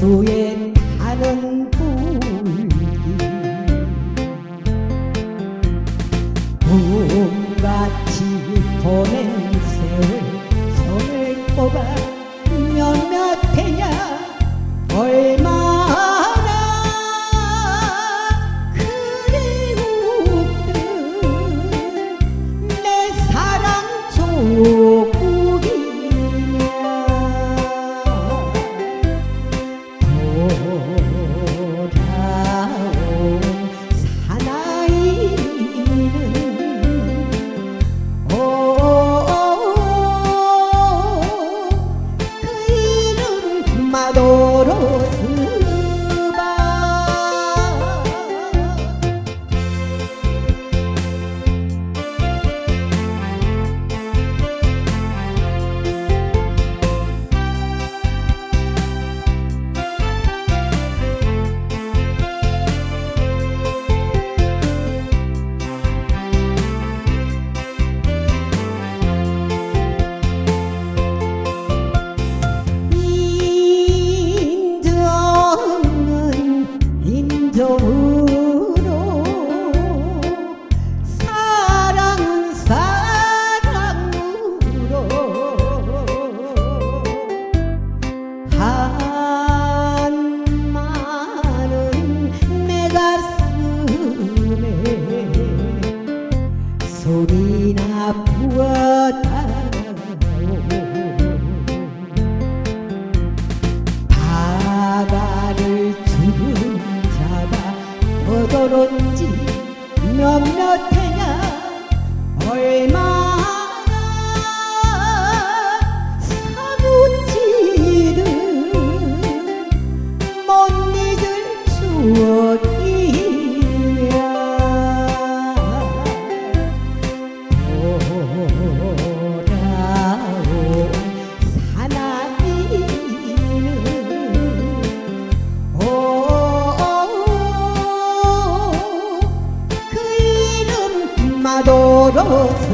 호수에 타는 불길 봄같이 보낸 세월 손을 꼽아 몇몇 해냐 인정으로 사랑은 사랑으로 한마는 내 가슴에 소리 떠돌은지 몇몇 해냐 얼마나 사무치는 못 잊을 추억 adoro